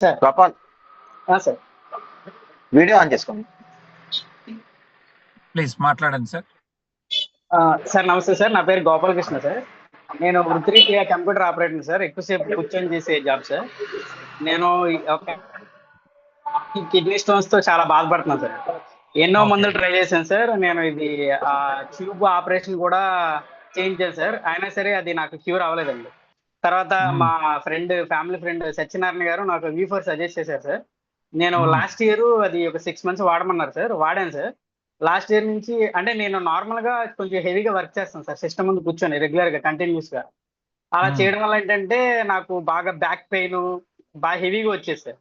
Sir. Gopal ఆ, sir. Video on చేసుకోండి please మాట్లాడండి సార్. ఆ, సార్ నమస్తే సార్. నా పేరు గోపాలకృష్ణ సార్. నేను వృత్తిరీత్యా కంప్యూటర్ ఆపరేటర్ సార్. ఎక్కువసేపు కూర్చొని చేసే జాబ్ సార్. నేను కిడ్నీ స్టోన్స్తో చాలా బాధపడుతున్నాను సార్. ఎన్నో. మందులు ట్రై చేశాను సార్. నేను ఇది ఆ ట్యూబ్ ఆపరేషన్ కూడా చేయించాను సార్. అయినా సరే అది నాకు క్యూర్ అవ్వలేదండి. తర్వాత. మా ఫ్రెండ్ ఫ్యామిలీ ఫ్రెండ్ సత్యనారాయణ గారు నాకు వి ఫోర్ సజెస్ట్ చేశారు సార్ నేను. లాస్ట్ ఇయర్ అది ఒక సిక్స్ మంత్స్ వాడమన్నారు సార్ వాడాను సార్ లాస్ట్ ఇయర్ నుంచి అంటే నేను నార్మల్గా కొంచెం హెవీగా వర్క్ చేస్తాను సార్ సిస్టమ్ ముందు కూర్చొని రెగ్యులర్గా కంటిన్యూస్గా అలా. చేయడం వల్ల ఏంటంటే నాకు బాగా బ్యాక్ పెయిన్ బాగా హెవీగా వచ్చేది సార్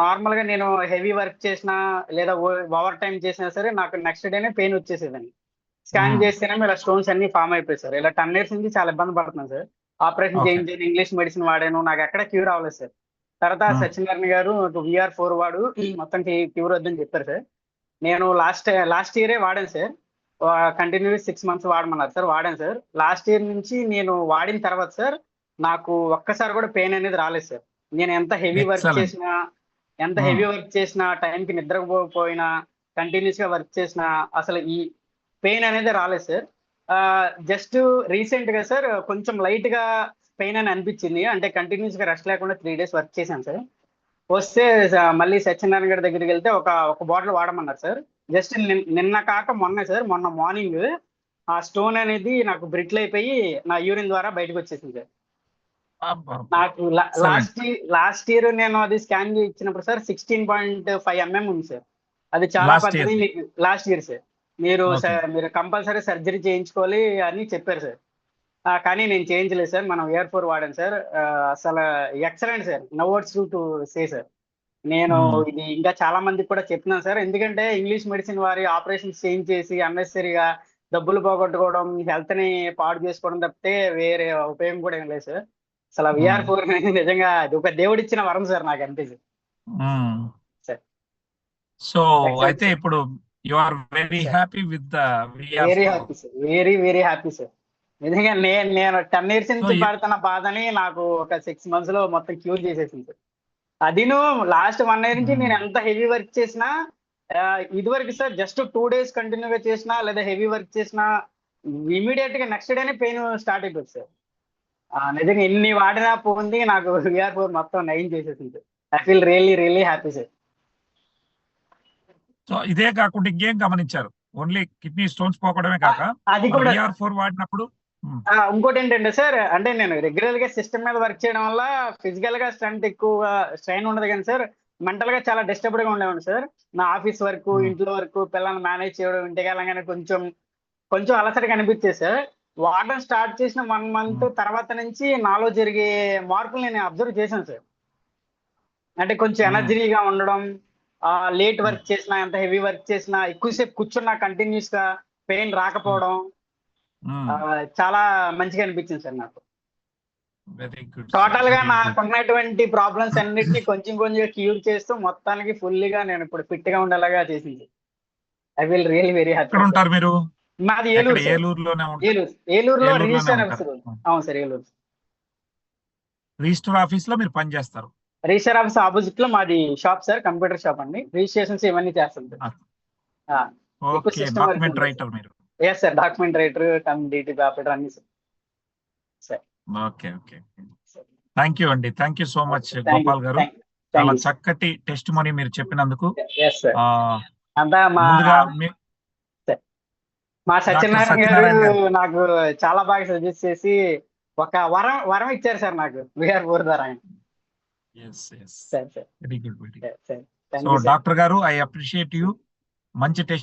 నార్మల్గా నేను హెవీ వర్క్ చేసినా లేదా ఓవర్ టైం చేసినా సరే నాకు నెక్స్ట్ డేనే పెయిన్ వచ్చేసేదండి స్కాన్. చేస్తేనే ఇలా స్టోన్స్ అన్ని ఫామ్ అయిపోయాయి సార్ ఇలా టెన్ ఇయర్స్ నుంచి చాలా ఇబ్బంది పడుతున్నాను సార్ ఆపరేషన్. చేయించాను ఇంగ్లీష్ మెడిసిన్ వాడాను. నాకు ఎక్కడ క్యూర్ అవ్వలేదు సార్. తర్వాత. సత్యనారాయణ గారు విఆర్ ఫోర్ వాడు. మొత్తం క్యూర్ వద్దని చెప్పారు సార్. నేను లాస్ట్ లాస్ట్ ఇయరే వాడాను సార్. కంటిన్యూస్ సిక్స్ మంత్స్ వాడమన్నారు సార్. వాడాను సార్. లాస్ట్ ఇయర్ నుంచి నేను వాడిన తర్వాత సార్ నాకు ఒక్కసారి కూడా పెయిన్ అనేది రాలేదు సార్. నేను ఎంత హెవీ వర్క్. చేసినా ఎంత. హెవీ వర్క్ చేసినా టైంకి నిద్రపోయినా కంటిన్యూస్గా వర్క్ చేసినా అసలు ఈ పెయిన్ అనేది రాలేదు సార్. జస్ట్ రీసెంట్గా సార్ కొంచెం లైట్గా పెయిన్ అని అనిపించింది. అంటే కంటిన్యూస్గా రెస్ట్ లేకుండా త్రీ డేస్ వర్క్ చేశాను సార్ వస్తే మళ్ళీ సత్యనారాయణ గారి దగ్గరికి వెళ్తే ఒక ఒక బాటిల్ వాడమన్నారు సార్ జస్ట్ నిన్న కాక మొన్న సార్ మొన్న మార్నింగ్ ఆ స్టోన్ అనేది నాకు బ్రిట్లు అయిపోయి నా యూరిన్ ద్వారా బయటకు వచ్చేసింది సార్. నాకు లాస్ట్ లాస్ట్ ఇయర్ నేను అది స్కాన్ ఇచ్చినప్పుడు sir sixteen point five MM ఉంది సార్ అది చాలా పెద్దది లాస్ట్ ఇయర్ సార్ మీరు మీరు కంపల్సరీ సర్జరీ చేయించుకోవాలి అని చెప్పారు సార్. కానీ నేను చేయించలేదు సార్. మనం ఇయర్ ఫోర్ వాడాను సార్. అసలు excellent sir. No words to say sir. నేను. ఇది ఇంకా చాలా మందికి కూడా చెప్తున్నాను సార్. ఎందుకంటే ఇంగ్లీష్ మెడిసిన్ వారి ఆపరేషన్స్ చేయించేసి అన్నెసరీగా డబ్బులు పోగొట్టుకోవడం హెల్త్ని పాడు చేసుకోవడం తప్పితే వేరే ఉపయోగం కూడా ఏం లేదు సార్. అసలు విఆర్. ఫోర్ నిజంగా అది ఒక దేవుడిచ్చిన వరం సార్ నాకు అనిపించింది. సో. అయితే ఇప్పుడు you are very. Happy with the very happy sir very very happy sir నిజంగా నేను నేను టెన్ ఇయర్స్ నుంచి పడుతున్న బాధని నాకు ఒక సిక్స్ మంత్స్లో మొత్తం క్యూర్ చేసేసింది సార్ అదిను లాస్ట్ వన్ ఇయర్ నుంచి. నేను ఎంత హెవీ వర్క్ చేసినా ఆ, ఇదివరకు సార్ జస్ట్ టూ డేస్ కంటిన్యూగా చేసినా లేదా హెవీ వర్క్ చేసినా ఇమీడియట్గా నెక్స్ట్ డేనే పెయిన్ స్టార్ట్ అయిపోతుంది సార్ నిజంగా ఎన్ని వాడినా పోయింది నాకు విఆర్ ఫోర్ మొత్తం నయం చేసేసింది I feel really really happy sir so ఇదే కాకుండా ఇంకేం గమనించారు ఓన్లీ కిడ్నీ స్టోన్స్ పోకడమే కాక అది కూడా ఫోర్ వాడినప్పుడు ఇంకోటి ఏంటంటే సార్ అంటే నేను రెగ్యులర్గా సిస్టమ్ మీద వర్క్ చేయడం వల్ల ఫిజికల్గా స్ట్రెంత్ ఎక్కువగా స్ట్రెయిన్ ఉండదు కానీ సార్ మెంటల్గా చాలా డిస్టర్బ్డ్గా ఉండేవాడు సార్ నా ఆఫీస్ వర్క్. ఇంట్లో వర్క్ పిల్లల్ని మేనేజ్ చేయడం ఇంటికి వెళ్ళగానే కొంచెం కొంచెం అలసటగా అనిపించేది సార్ వాడడం స్టార్ట్ చేసిన వన్ మంత్. తర్వాత నుంచి నాలో జరిగే మార్పులు నేను అబ్జర్వ్ చేశాను సార్ అంటే కొంచెం. ఎనర్జీగా ఉండడం లేట్ వర్క్ చేసినా ఎంత హెవీ వర్క్ చేసినా ఎక్కువసేపు కూర్చున్నా కంటిన్యూస్గా పెయిన్ రాకపోవడం చాలా మంచిగా అనిపించింది సార్ నాకు. టోటల్గా నాకు ఉన్నటువంటి ప్రాబ్లమ్స్ అన్నిటిని కొంచెం కొంచెం క్యూర్ చేస్తూ మొత్తానికి ఫుల్గా నేను ఇప్పుడు ఫిట్గా ఉండేలాగా చేసింది. I will real very happy ఉంటారు మీరు? మాది ఏలూరు ఏలూరు. ఏలూరులో రిజిస్టర్ అవును సార్ ఏలూరు. రిజిస్టర్ ఆఫీస్లో మీరు పనిచేస్తారు రిజిస్టర్ ఆఫీస్ ఆపోజిట్లో మాది షాప్ సార్ కంప్యూటర్ షాప్ అండి. రిజిస్ట్రేషన్స్ ఇవన్నీ చేస్తాం yes sir document writer DT operator అన్ని sir. Okay okay thank you అండి. Thank you so much. Gopal గారు. చాలా. చక్కటి టెస్ట్ మనీ మీరు చెప్పినందుకు. ఎస్ సార్ అంతా మా సత్యనారాయణ గారు. నాకు చాలా బాగా సజెస్ట్ చేసి ఒక వరం వరం ఇచ్చారు సార్ నాకు. విఆర్ ఫోర్ ద్వారా yes yes sir sir very good very so doctor గారు ఐ అప్రిషియేట్ యూ మంచి టెస్ట్